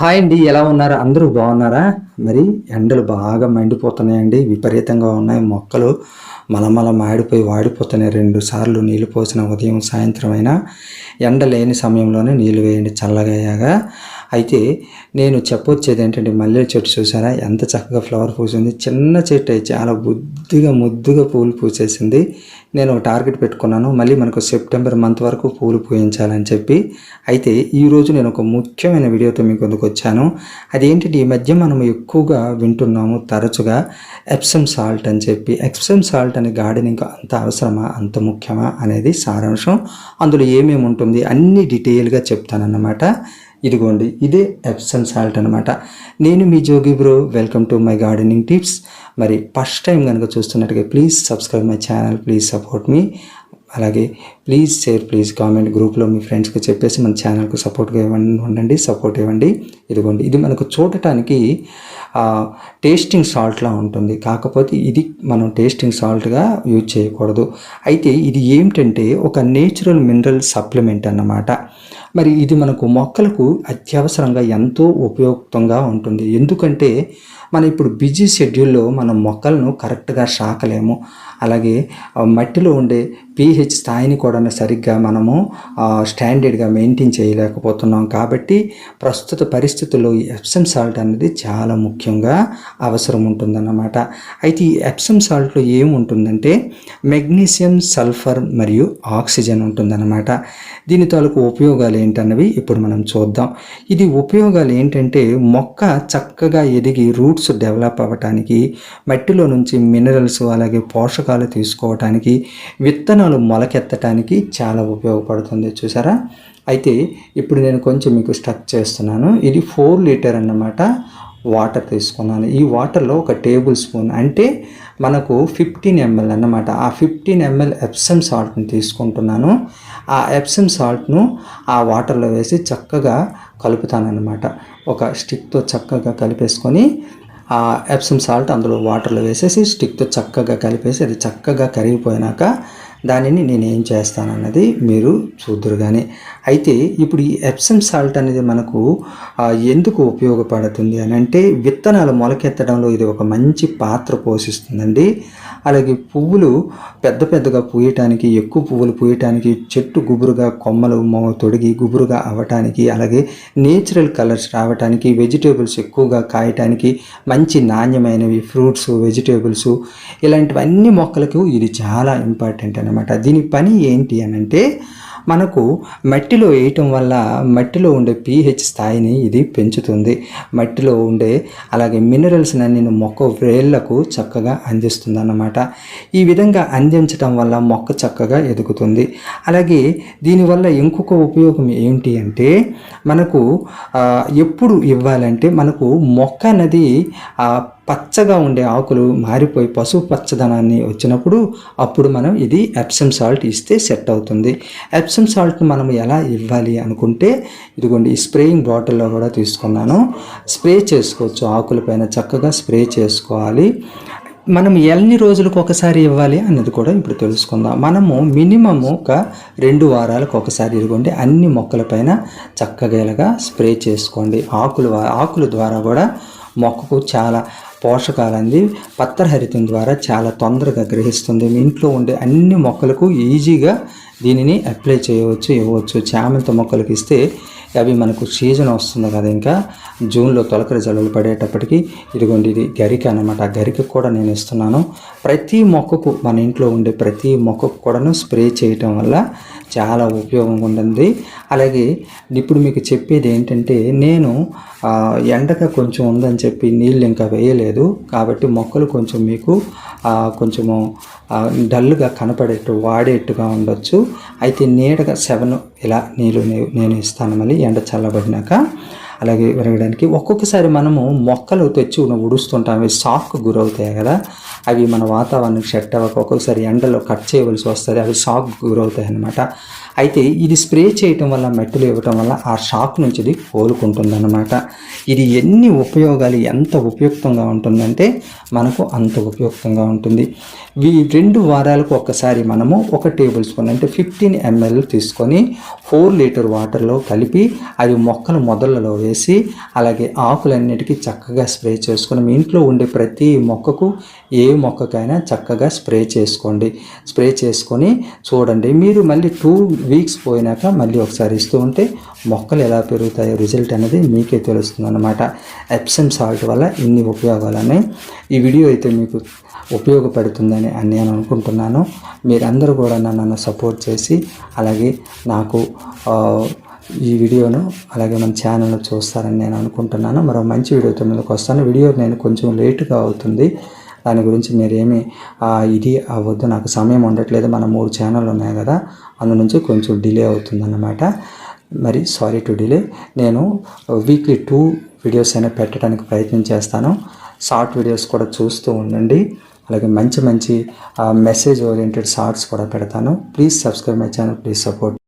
Hi అండి ఎలా ఉన్నారు? అందరూ బాగున్నారా? మరి ఎండలు బాగా మండిపోతున్నాయండి విపరీతంగా ఉన్నాయి. మొక్కలు మలమల మాడిపోయి వాడిపోతున్నాయి. రెండు సార్లు నీళ్ళు పోసిన ఉదయం సాయంత్రం అయినా ఎండ లేని సమయంలోనే నీళ్ళు వేయండి చల్లగా అయ్యాగా అయితే నేను చెప్పొచ్చేది ఏంటంటే మల్లెల చెట్టు చూసారా? ఎంత చక్కగా ఫ్లవర్ పూసింది. చిన్న చెట్టు అయితే చాలా బుద్ధిగా ముద్దుగా పూలు పూసేసింది. నేను ఒక టార్గెట్ పెట్టుకున్నాను మళ్ళీ మనకు సెప్టెంబర్ మంత్ వరకు పూలు పూయించాలని చెప్పి. అయితే ఈరోజు నేను ఒక ముఖ్యమైన వీడియోతో మీకు ముందుకు వచ్చాను. అదేంటంటే ఈ మధ్య మనం ఎక్కువగా వింటున్నాము తరచుగా ఎప్సమ్ సాల్ట్ అని చెప్పి. ఎప్సమ్ సాల్ట్ అనే గార్డెనింగ్ అంత అవసరమా? అంత ముఖ్యమా? అనేది సారాంశం. అందులో ఏమేమి ఉంటుంది? అన్ని డీటెయిల్గా చెప్తానన్నమాట. ఇదిగోండి ఇదే ఎప్సమ్ సాల్ట్ అనమాట నేను మీ Jogi bro welcome to my gardening tips మరి ఫస్ట్ టైం కనుక చూస్తున్నట్టుగా please subscribe my channel please support మీ అలాగే ప్లీజ్ షేర్ ప్లీజ్ కామెంట్ గ్రూప్లో మీ ఫ్రెండ్స్కి చెప్పేసి మన ఛానల్కు సపోర్ట్గా ఇవ్వండి ఉండండి సపోర్ట్ ఇవ్వండి. ఇదిగోండి ఇది మనకు చూడటానికి టేస్టింగ్ సాల్ట్లా ఉంటుంది. కాకపోతే ఇది మనం టేస్టింగ్ సాల్ట్గా యూజ్ చేయకూడదు. అయితే ఇది ఏమిటంటే ఒక నేచురల్ మినరల్ సప్లిమెంట్ అన్నమాట. మరి ఇది మనకు మొక్కలకు అత్యవసరంగా ఎంతో ఉపయుక్తంగా ఉంటుంది. ఎందుకంటే మనం ఇప్పుడు బిజీ షెడ్యూల్లో మనం మొక్కలను కరెక్ట్గా సాకలేము. అలాగే మట్టిలో ఉండే పీహెచ్ స్థాయిని కూడా సరిగ్గా మనము స్టాండర్డ్గా మెయింటైన్ చేయలేకపోతున్నాం కాబట్టి ప్రస్తుత పరిస్థితుల్లో ఈ ఎప్సమ్ సాల్ట్ అనేది చాలా ముఖ్యంగా అవసరం ఉంటుందన్నమాట. అయితే ఈ ఎప్సమ్ సాల్ట్లో ఏముంటుందంటే మెగ్నీషియం సల్ఫర్ మరియు ఆక్సిజన్ ఉంటుందన్నమాట. దీని తాలూకు ఉపయోగాలు ఏంటన్నవి ఇప్పుడు మనం చూద్దాం. ఇది ఉపయోగాలు ఏంటంటే మొక్క చక్కగా ఎదిగి రూట్స్ డెవలప్ అవ్వటానికి మట్టిలో నుంచి మినరల్స్ అలాగే పోషకాలు తీసుకోవటానికి విత్తనాలు మొలకెత్తటానికి చాలా ఉపయోగపడుతుంది. చూసారా? అయితే ఇప్పుడు నేను కొంచెం మీకు స్టక్ చేస్తున్నాను. ఇది ఫోర్ లీటర్ అన్నమాట వాటర్ తీసుకున్నాను. ఈ వాటర్లో ఒక టేబుల్ స్పూన్ అంటే మనకు ఫిఫ్టీన్ ఎంఎల్ అన్నమాట. ఆ ఫిఫ్టీన్ ఎంఎల్ ఎప్సమ్ సాల్ట్ని తీసుకుంటున్నాను. ఆ ఎప్సమ్ సాల్ట్ను ఆ వాటర్లో వేసి చక్కగా కలుపుతానన్నమాట. ఒక స్టిక్తో చక్కగా కలిపేసుకొని ఆ ఎప్సమ్ సాల్ట్ అందులో వాటర్లో వేసేసి స్టిక్తో చక్కగా కలిపేసి అది చక్కగా కరిగిపోయినాక దానిని నేను ఏం చేస్తానన్నది మీరు చూద్దరు కానీ అయితే ఇప్పుడు ఈ ఎప్సమ్ సాల్ట్ అనేది మనకు ఎందుకు ఉపయోగపడుతుంది అని అంటే విత్తనాలు మొలకెత్తడంలో ఇది ఒక మంచి పాత్ర పోషిస్తుందండి. అలాగే పువ్వులు పెద్ద పెద్దగా పూయటానికి ఎక్కువ పువ్వులు పూయటానికి చెట్టు గుబురుగా కొమ్మలు తొడిగి గుబురుగా అవ్వటానికి అలాగే నేచురల్ కలర్స్ రావటానికి వెజిటేబుల్స్ ఎక్కువగా కాయటానికి మంచి నాణ్యమైనవి ఫ్రూట్స్ వెజిటేబుల్స్ ఇలాంటివన్నీ మొక్కలకు ఇది చాలా ఇంపార్టెంట్ అనమాట దీని పని ఏంటి అనంటే మనకు మట్టిలో వేయటం వల్ల మట్టిలో ఉండే పీహెచ్ స్థాయిని ఇది పెంచుతుంది. మట్టిలో ఉండే అలాగే మినరల్స్ అన్ని మొక్క వేళ్ళకు చక్కగా అందిస్తుంది అన్నమాట ఈ విధంగా అందించడం వల్ల మొక్క చక్కగా ఎదుగుతుంది. అలాగే దీనివల్ల ఇంకొక ఉపయోగం ఏంటి అంటే మనకు ఎప్పుడు ఇవ్వాలంటే మనకు మొక్క అనేది పచ్చగా ఉండే ఆకులు మారిపోయి పసుపు పచ్చదనాన్ని వచ్చినప్పుడు అప్పుడు మనం ఇది ఎప్సమ్ సాల్ట్ ఇస్తే సెట్ అవుతుంది. ఎప్సమ్ సాల్ట్ని మనం ఎలా ఇవ్వాలి అనుకుంటే ఇదిగోండి ఈ స్ప్రేయింగ్ బాటిల్లో కూడా తీసుకున్నాను. స్ప్రే చేసుకోవచ్చు. ఆకులపైన చక్కగా స్ప్రే చేసుకోవాలి. మనం ఎన్ని రోజులకు ఒకసారి ఇవ్వాలి అన్నది కూడా ఇప్పుడు తెలుసుకుందాం. మనము మినిమం ఒక రెండు వారాలకు ఒకసారి ఇదిగోండి అన్ని మొక్కలపైన చక్కగా ఇలాగా స్ప్రే చేసుకోండి. ఆకులు ఆకుల ద్వారా కూడా మొక్కకు చాలా పోషకాలంది పత్రహరితం ద్వారా చాలా తొందరగా గ్రహిస్తుంది. మీ ఇంట్లో ఉండే అన్ని మొక్కలకు ఈజీగా దీనిని అప్లై చేయవచ్చు ఇవ్వచ్చు చామంతి మొక్కలకు ఇస్తే అవి మనకు సీజన్ వస్తుంది కదా ఇంకా. జూన్లో తొలకరి జల్లులు పడేటప్పటికి ఇదిగోండి ఇది గరిక అనమాట ఆ గరిక కూడా నేను ఇస్తున్నాను. ప్రతి మొక్కకు మన ఇంట్లో ఉండే ప్రతి మొక్కకు కూడాను స్ప్రే చేయటం వల్ల చాలా ఉపయోగంగా ఉంటుంది. అలాగే ఇప్పుడు మీకు చెప్పేది ఏంటంటే నేను ఎండగా కొంచెం ఉందని చెప్పి నీళ్ళు ఇంకా వేయలేదు. కాబట్టి మొక్కలు కొంచెం మీకు కొంచెము డల్గా కనపడేట్టు వాడేట్టుగా ఉండొచ్చు. అయితే నీడగా సెవెన్ ఇలా నీళ్ళు నేను ఇస్తాను మళ్ళీ ఎండ చల్లబడినాక. అలాగే విరగడానికి ఒక్కొక్కసారి మనము మొక్కలు తెచ్చి ఉడుస్తుంటాం అవి షాక్కు గురవుతాయి కదా. అవి మన వాతావరణం సెట్ అవ్వక ఒక్కొక్కసారి ఎండలో కట్ చేయవలసి వస్తుంది. అవి షాక్ గురవుతాయి అన్నమాట అయితే ఇది స్ప్రే చేయటం వల్ల మెట్టులు ఇవ్వటం వల్ల ఆ షాక్ నుంచి ఇది కోలుకుంటుందన్నమాట. ఇది ఎన్ని ఉపయోగాలు ఎంత ఉపయుక్తంగా ఉంటుందంటే మనకు అంత ఉపయుక్తంగా ఉంటుంది. ఈ రెండు వారాలకు ఒక్కసారి మనము ఒక టేబుల్ స్పూన్ అంటే ఫిఫ్టీన్ ఎంఎల్ తీసుకొని ఫోర్ లీటర్ వాటర్లో కలిపి అది మొక్కల మొదలలో వేసి అలాగే ఆకులన్నిటికీ చక్కగా స్ప్రే చేసుకొని మీ ఇంట్లో ఉండే ప్రతి మొక్కకు ఏ మొక్కకైనా చక్కగా స్ప్రే చేసుకోండి. స్ప్రే చేసుకొని చూడండి. మీరు మళ్ళీ టూ వీక్స్ పోయినాక మళ్ళీ ఒకసారి ఇస్తూ ఉంటే మొక్కలు ఎలా పెరుగుతాయో రిజల్ట్ అనేది మీకే తెలుస్తుంది అనమాట ఎప్సమ్ సాల్ట్ వల్ల ఇన్ని ఉపయోగాలని ఈ వీడియో అయితే మీకు ఉపయోగపడుతుందని అని నేను అనుకుంటున్నాను. మీరందరూ కూడా నన్ను సపోర్ట్ చేసి అలాగే నాకు ఈ వీడియోను అలాగే మన ఛానల్ చూస్తారని నేను అనుకుంటున్నాను. మరో మంచి వీడియోతో ముందుకు వస్తాను. వీడియో నేను కొంచెం లేటుగా అవుతుంది. దాని గురించి మీరేమి ఇది అవ్వద్దు నాకు సమయం ఉండట్లేదు మన మూడు ఛానల్ ఉన్నాయి కదా అందు నుంచి కొంచెం డిలే అవుతుందన్నమాట. మరి సారీ టు డిలే నేను వీక్లీ టూ వీడియోస్ అయినా పెట్టడానికి ప్రయత్నం చేస్తాను. షార్ట్ వీడియోస్ కూడా చూస్తూ ఉండండి. అలాగే మంచి మంచి మెసేజ్ ఓరియంటెడ్ షార్ట్స్ కూడా పెడతాను. Please subscribe my channel please support